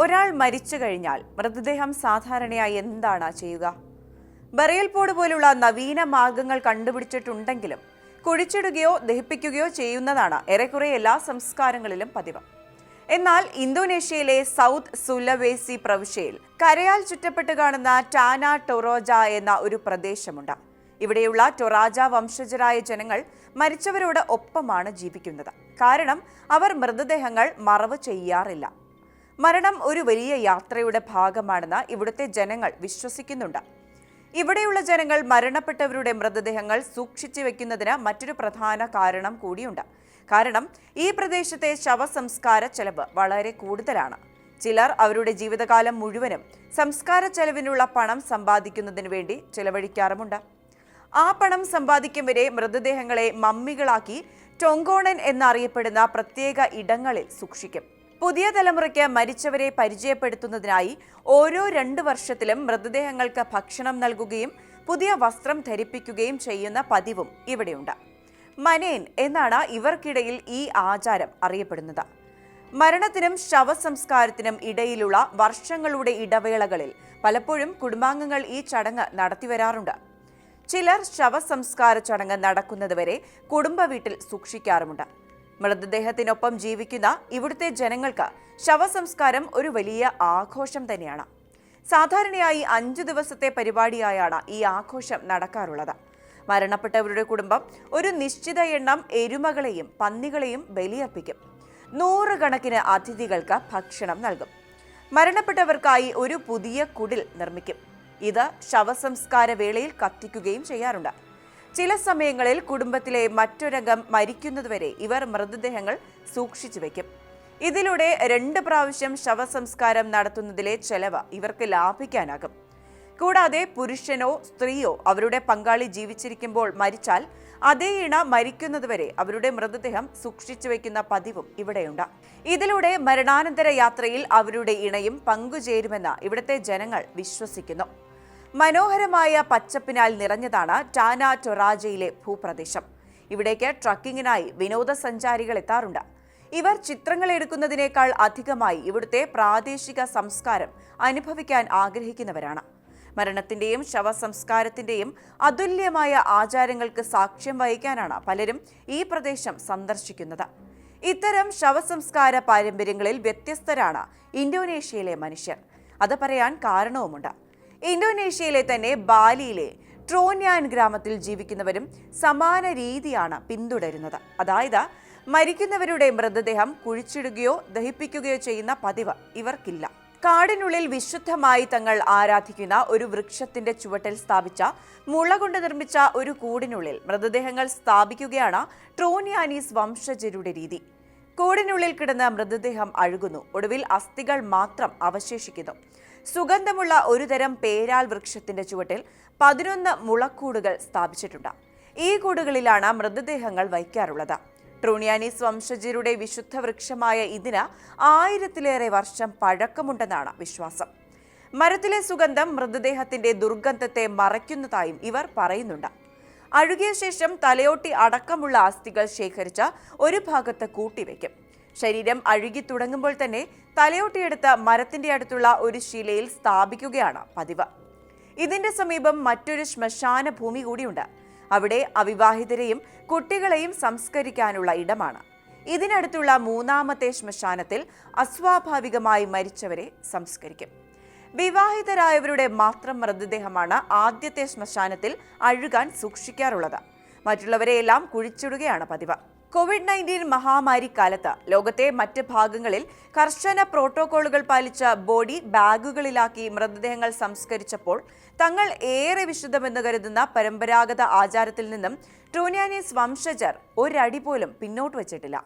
ഒരാൾ മരിച്ചു കഴിഞ്ഞാൽ മൃതദേഹം സാധാരണയായി എന്താണ് ചെയ്യുക? ബറിയൽ പോഡ് പോലുള്ള നവീന മാർഗങ്ങൾ കണ്ടുപിടിച്ചിട്ടുണ്ടെങ്കിലും കുഴിച്ചിടുകയോ ദഹിപ്പിക്കുകയോ ചെയ്യുന്നതാണ് ഏറെക്കുറെ എല്ലാ സംസ്കാരങ്ങളിലും പതിവ്. എന്നാൽ ഇന്തോനേഷ്യയിലെ സൗത്ത് സുലവേസി പ്രവിശ്യയിൽ കരയാൽ ചുറ്റപ്പെട്ട് കാണുന്ന ടാന ടൊറോജ എന്ന ഒരു പ്രദേശമുണ്ട്. ഇവിടെയുള്ള ടൊറാജ വംശജരായ ജനങ്ങൾ മരിച്ചവരോട് ഒപ്പമാണ് ജീവിക്കുന്നത്. കാരണം അവർ മൃതദേഹങ്ങൾ മറവ് ചെയ്യാറില്ല. മരണം ഒരു വലിയ യാത്രയുടെ ഭാഗമാണെന്ന് ഇവിടുത്തെ ജനങ്ങൾ വിശ്വസിക്കുന്നുണ്ട്. ഇവിടെയുള്ള ജനങ്ങൾ മരണപ്പെട്ടവരുടെ മൃതദേഹങ്ങൾ സൂക്ഷിച്ചു വെക്കുന്നതിന് മറ്റൊരു പ്രധാന കാരണം കൂടിയുണ്ട്. കാരണം ഈ പ്രദേശത്തെ ശവസംസ്കാര ചെലവ് വളരെ കൂടുതലാണ്. ചിലർ അവരുടെ ജീവിതകാലം മുഴുവനും സംസ്കാര ചെലവിനുള്ള പണം സമ്പാദിക്കുന്നതിന് വേണ്ടി ചെലവഴിക്കാറുമുണ്ട്. ആ പണം സമ്പാദിക്കും വരെ മൃതദേഹങ്ങളെ മമ്മികളാക്കി ടൊങ്കോണൻ എന്നറിയപ്പെടുന്ന പ്രത്യേക ഇടങ്ങളിൽ സൂക്ഷിക്കും. പുതിയ തലമുറയ്ക്ക് മരിച്ചവരെ പരിചയപ്പെടുത്തുന്നതിനായി ഓരോ രണ്ട് വർഷത്തിലും മൃതദേഹങ്ങൾക്ക് ഭക്ഷണം നൽകുകയും പുതിയ വസ്ത്രം ധരിപ്പിക്കുകയും ചെയ്യുന്ന പതിവും ഇവിടെയുണ്ട്. മനേൻ എന്നാണ് ഇവർക്കിടയിൽ ഈ ആചാരം അറിയപ്പെടുന്നത്. മരണത്തിനും ശവസംസ്കാരത്തിനും ഇടയിലുള്ള വർഷങ്ങളുടെ ഇടവേളകളിൽ പലപ്പോഴും കുടുംബാംഗങ്ങൾ ഈ ചടങ്ങ് നടത്തിവരാറുണ്ട് ചിലർ ശവസംസ്കാര ചടങ്ങ് നടക്കുന്നതുവരെ കുടുംബ വീട്ടിൽ സൂക്ഷിക്കാറുമുണ്ട്. മൃതദേഹത്തിനൊപ്പം ജീവിക്കുന്ന ഇവിടുത്തെ ജനങ്ങൾക്ക് ശവസംസ്കാരം ഒരു വലിയ ആഘോഷം തന്നെയാണ്. സാധാരണയായി അഞ്ചു ദിവസത്തെ പരിപാടിയായാണ് ഈ ആഘോഷം നടക്കാറുള്ളത്. മരണപ്പെട്ടവരുടെ കുടുംബം ഒരു നിശ്ചിത എണ്ണം എരുമകളെയും പന്നികളെയും ബലിയർപ്പിക്കും. നൂറുകണക്കിന് അതിഥികൾക്ക് ഭക്ഷണം നൽകും. മരണപ്പെട്ടവർക്കായി ഒരു പുതിയ കുടിൽ നിർമ്മിക്കും. ഇത് ശവസംസ്കാര വേളയിൽ കത്തിക്കുകയും ചെയ്യാറുണ്ട്. ചില സമയങ്ങളിൽ കുടുംബത്തിലെ മറ്റൊരംഗം മരിക്കുന്നതുവരെ ഇവർ മൃതദേഹങ്ങൾ സൂക്ഷിച്ചു വയ്ക്കും ഇതിലൂടെ രണ്ട് പ്രാവശ്യം ശവസംസ്കാരം നടത്തുന്നതിലെ ചെലവ് ഇവർക്ക് ലാഭിക്കാനാകും. കൂടാതെ പുരുഷനോ സ്ത്രീയോ അവരുടെ പങ്കാളി ജീവിച്ചിരിക്കുമ്പോൾ മരിച്ചാൽ അതേ ഇണ മരിക്കുന്നതുവരെ അവരുടെ മൃതദേഹം സൂക്ഷിച്ചു വയ്ക്കുന്ന പതിവും ഇവിടെയുണ്ട്. ഇതിലൂടെ മരണാനന്തര യാത്രയിൽ അവരുടെ ഇണയും പങ്കുചേരുമെന്ന് ഇവിടുത്തെ ജനങ്ങൾ വിശ്വസിക്കുന്നു. മനോഹരമായ പച്ചപ്പിനാൽ നിറഞ്ഞതാണ് ടാന ടൊറാജയിലെ ഭൂപ്രദേശം. ഇവിടേക്ക് ട്രക്കിങ്ങിനായി വിനോദസഞ്ചാരികൾ എത്താറുണ്ട്. ഇവർ ചിത്രങ്ങൾ എടുക്കുന്നതിനേക്കാൾ അധികമായി ഇവിടുത്തെ പ്രാദേശിക സംസ്കാരം അനുഭവിക്കാൻ ആഗ്രഹിക്കുന്നവരാണ്. മരണത്തിന്റെയും ശവസംസ്കാരത്തിന്റെയും അതുല്യമായ ആചാരങ്ങൾക്ക് സാക്ഷ്യം വഹിക്കാനാണ് പലരും ഈ പ്രദേശം സന്ദർശിക്കുന്നത്. ഇത്തരം ശവസംസ്കാര പാരമ്പര്യങ്ങളിൽ വ്യത്യസ്തരാണ് ഇന്തോനേഷ്യയിലെ മനുഷ്യർ. അത് പറയാൻ കാരണവുമുണ്ട്. ഇന്തോനേഷ്യയിലെ തന്നെ ബാലിയിലെ ട്രോന്യാൻ ഗ്രാമത്തിൽ ജീവിക്കുന്നവരും സമാന രീതിയാണ് പിന്തുടരുന്നത്. അതായത് മരിക്കുന്നവരുടെ മൃതദേഹം കുഴിച്ചിടുകയോ ദഹിപ്പിക്കുകയോ ചെയ്യുന്ന പതിവ് ഇവർക്കില്ല. കാടിനുള്ളിൽ വിശുദ്ധമായി തങ്ങൾ ആരാധിക്കുന്ന ഒരു വൃക്ഷത്തിന്റെ ചുവട്ടിൽ സ്ഥാപിച്ച മുള കൊണ്ട് നിർമ്മിച്ച ഒരു കൂടിനുള്ളിൽ മൃതദേഹങ്ങൾ സ്ഥാപിക്കുകയാണ് ട്രോനിയാനീസ് വംശജരുടെ രീതി. കൂടിനുള്ളിൽ കിടന്ന മൃതദേഹം അഴുകുന്നു. ഒടുവിൽ അസ്ഥികൾ മാത്രം അവശേഷിക്കുന്നു. സുഗന്ധമുള്ള ഒരുതരം പേരാൽ വൃക്ഷത്തിന്റെ ചുവട്ടിൽ പതിനൊന്ന് മുളക്കൂടുകൾ സ്ഥാപിച്ചിട്ടുണ്ട്. ഈ കൂടുകളിലാണ് മൃതദേഹങ്ങൾ വയ്ക്കാറുള്ളത്. ട്രൂണിയാനീസ് വംശജരുടെ വിശുദ്ധ വൃക്ഷമായ ഇതിന് ആയിരത്തിലേറെ വർഷം പഴക്കമുണ്ടെന്നാണ് വിശ്വാസം. മരത്തിലെ സുഗന്ധം മൃതദേഹത്തിന്റെ ദുർഗന്ധത്തെ മറയ്ക്കുന്നതായും ഇവർ പറയുന്നുണ്ട്. അഴുകിയ ശേഷം തലയോട്ടി അടക്കമുള്ള അസ്ഥികൾ ശേഖരിച്ച ഒരു ഭാഗത്ത് കൂട്ടിവെക്കും. ശരീരം അഴുകി തുടങ്ങുമ്പോൾ തന്നെ തലയോട്ടിയെടുത്ത് മരത്തിന്റെ അടുത്തുള്ള ഒരു ശിലയിൽ സ്ഥാപിക്കുകയാണ് പതിവ്. ഇതിന്റെ സമീപം മറ്റൊരു ശ്മശാന ഭൂമി കൂടിയുണ്ട്. അവിടെ അവിവാഹിതരെയും കുട്ടികളെയും സംസ്കരിക്കാനുള്ള ഇടമാണ്. ഇതിനടുത്തുള്ള മൂന്നാമത്തെ ശ്മശാനത്തിൽ അസ്വാഭാവികമായി മരിച്ചവരെ സംസ്കരിക്കും. വിവാഹിതരായവരുടെ മാത്രം മൃതദേഹമാണ് ആദ്യത്തെ ശ്മശാനത്തിൽ അഴുകാൻ സൂക്ഷിക്കാറുള്ളത്. മറ്റുള്ളവരെയെല്ലാം കുഴിച്ചിടുകയാണ് പതിവ്. കോവിഡ് നയന്റീൻ മഹാമാരി കാലത്ത് ലോകത്തെ മറ്റ് ഭാഗങ്ങളിൽ കർശന പ്രോട്ടോകോളുകൾ പാലിച്ച ബോഡി ബാഗുകളിലാക്കി മൃതദേഹങ്ങൾ സംസ്കരിച്ചപ്പോൾ തങ്ങൾ ഏറെ വിശുദ്ധമെന്ന് കരുതുന്ന പരമ്പരാഗത ആചാരത്തിൽ നിന്നും ട്രൂനിയാനീസ് വംശജർ ഒരടി പോലും പിന്നോട്ട് വച്ചിട്ടില്ല.